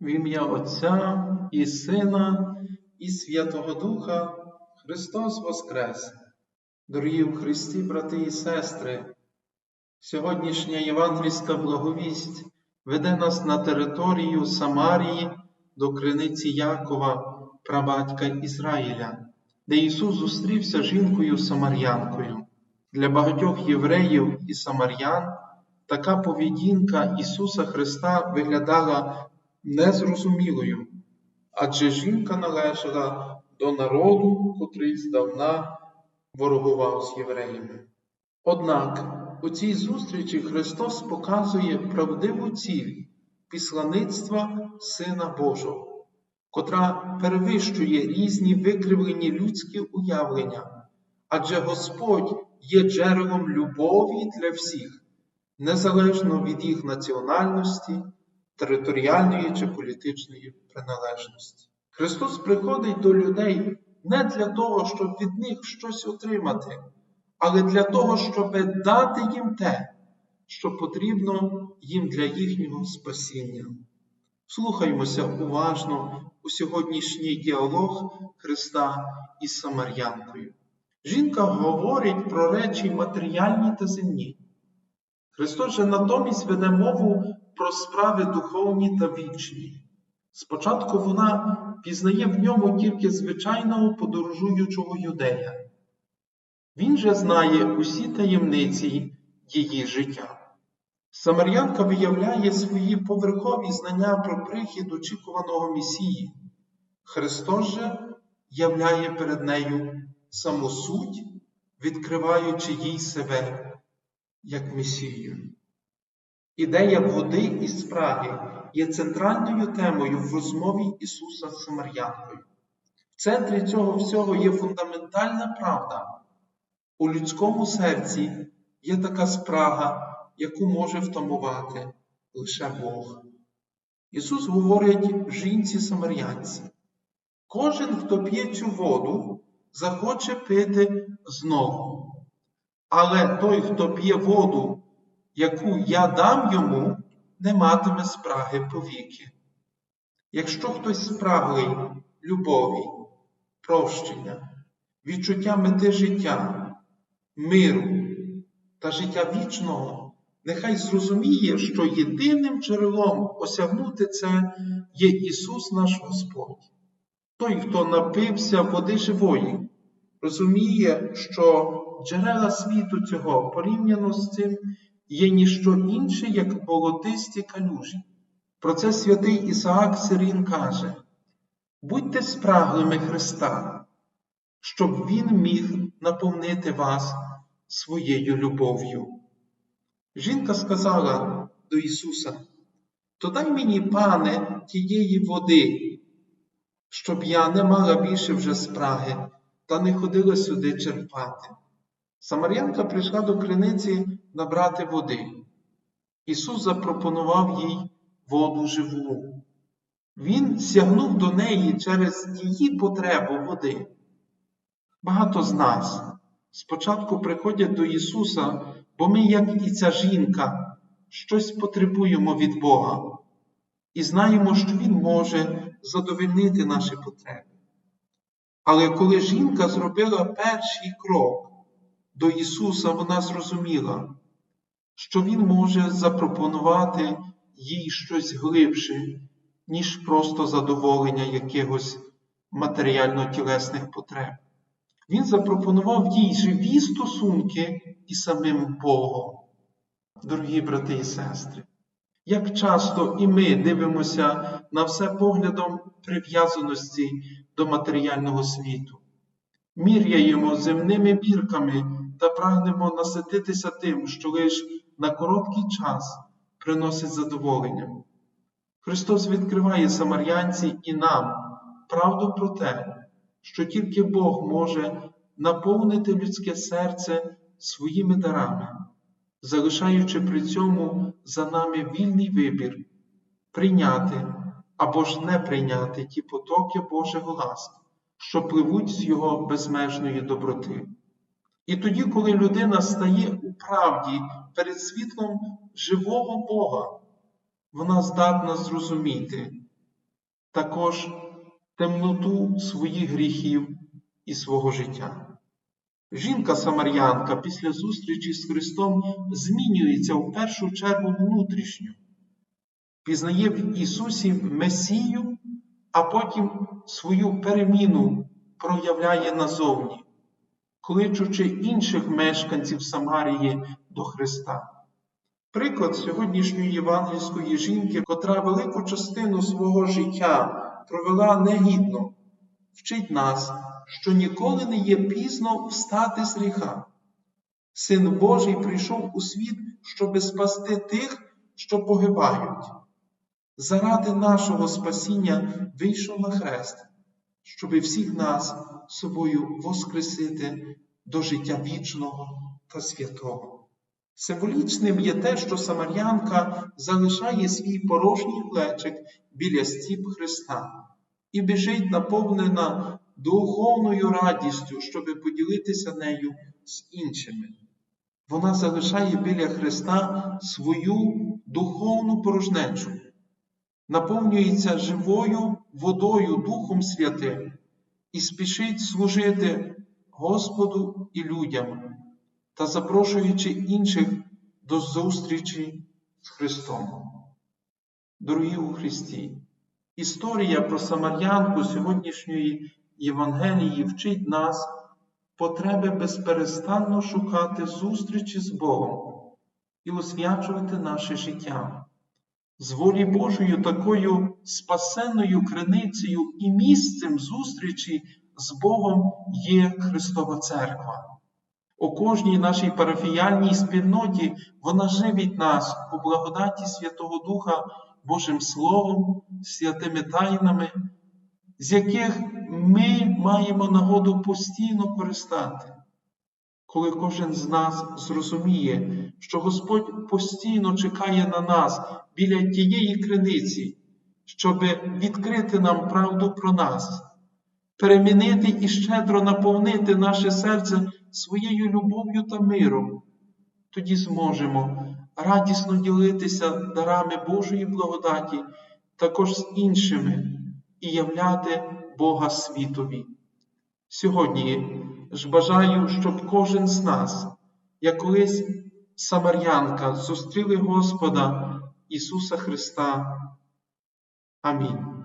В ім'я Отця і Сина, і Святого Духа Христос Воскрес! Дорогі в Христі, брати і сестри, сьогоднішня євангельська благовість веде нас на територію Самарії до криниці Якова, прабатька Ізраїля, де Ісус зустрівся жінкою Самарянкою. Для багатьох євреїв і самарян така поведінка Ісуса Христа виглядала незрозумілою, адже жінка належала до народу, котрий здавна ворогував з євреями. Однак у цій зустрічі Христос показує правдиву ціль післаництва Сина Божого, котра перевищує різні викривлені людські уявлення, адже Господь є джерелом любові для всіх, незалежно від їх національності, територіальної чи політичної приналежності. Христос приходить до людей не для того, щоб від них щось отримати, але для того, щоб дати їм те, що потрібно їм для їхнього спасіння. Слухаймося уважно у сьогоднішній діалог Христа із Самарянкою. Жінка говорить про речі матеріальні та земні. Христос же натомість веде мову про справи духовні та вічні. Спочатку вона пізнає в ньому тільки звичайного подорожуючого юдея. Він же знає усі таємниці її життя. Самарянка виявляє свої поверхові знання про прихід очікуваного Месії. Христос же являє перед нею саму суть, відкриваючи їй себе як Месію. Ідея води і спраги є центральною темою в розмові Ісуса з Самарянкою. В центрі цього всього є фундаментальна правда. У людському серці є така спрага, яку може втамувати лише Бог. Ісус говорить жінці Самарянці. Кожен, хто п'є цю воду, захоче пити знову. Але той, хто п'є воду, яку я дам йому, не матиме спраги повіки. Якщо хтось спраглий любові, прощення, відчуття мети життя, миру та життя вічного, нехай зрозуміє, що єдиним джерелом осягнути це є Ісус наш Господь. Той, хто напився води живої, розуміє, що джерела світу цього порівняно з цим є ніщо інше, як болотисті калюжі. Про це святий Ісаак Сирін каже: будьте спраглими Христа, щоб Він міг наповнити вас своєю любов'ю. Жінка сказала до Ісуса: То дай мені, пане, тієї води, щоб я не мала більше вже спраги та не ходила сюди черпати. Самарянка прийшла до криниці набрати води. Ісус запропонував їй воду живу. Він сягнув до неї через її потребу води. Багато з нас спочатку приходять до Ісуса, бо ми, як і ця жінка, щось потребуємо від Бога і знаємо, що Він може задовольнити наші потреби. Але коли жінка зробила перший крок до Ісуса, вона зрозуміла, що Він може запропонувати їй щось глибше, ніж просто задоволення якихось матеріально-тілесних потреб. Він запропонував їй живі стосунки із самим Богом. Дорогі брати і сестри, як часто і ми дивимося на все поглядом прив'язаності до матеріального світу, міряємо земними мірками та прагнемо насититися тим, що лише на короткий час приносить задоволення. Христос відкриває самарянці і нам правду про те, що тільки Бог може наповнити людське серце своїми дарами, залишаючи при цьому за нами вільний вибір, прийняти або ж не прийняти ті потоки Божого ласки, що пливуть з Його безмежної доброти. І тоді, коли людина стає у правді перед світлом живого Бога, вона здатна зрозуміти, також темноту своїх гріхів і свого життя. Жінка Самарянка після зустрічі з Христом змінюється в першу чергу внутрішньо, пізнає в Ісусі Месію, а потім свою переміну проявляє назовні, кличучи інших мешканців Самарії до Христа. Приклад сьогоднішньої євангельської жінки, котра велику частину свого життя провела негідно, вчить нас, що ніколи не є пізно встати з гріха. Син Божий прийшов у світ, щоби спасти тих, що погибають. Заради нашого спасіння вийшов на хрест, щоби всіх нас собою воскресити до життя вічного та святого. Символічним є те, що Самарянка залишає свій порожній плечик біля стіп Христа і біжить наповнена духовною радістю, щоби поділитися нею з іншими. Вона залишає біля Христа свою духовну порожнечу, наповнюється живою водою Духом Святим і спішить служити Господу і людям та запрошуючи інших до зустрічі з Христом. Дорогі у Христі, історія про Самарянку сьогоднішньої Євангелії вчить нас потреби безперестанно шукати зустрічі з Богом і освячувати наше життя. З волі Божою такою спасенною криницею і місцем зустрічі з Богом є Христова Церква. У кожній нашій парафіяльній спільноті вона живить нас у благодаті Святого Духа Божим Словом, святими тайнами, з яких ми маємо нагоду постійно користати. Коли кожен з нас зрозуміє, що Господь постійно чекає на нас біля тієї криниці, щоб відкрити нам правду про нас, перемінити і щедро наповнити наше серце своєю любов'ю та миром, тоді зможемо радісно ділитися дарами Божої благодаті також з іншими і являти Бога світові. Сьогодні ж бажаю, щоб кожен з нас, як колись Самарянка, зустріли Господа Ісуса Христа. Амінь.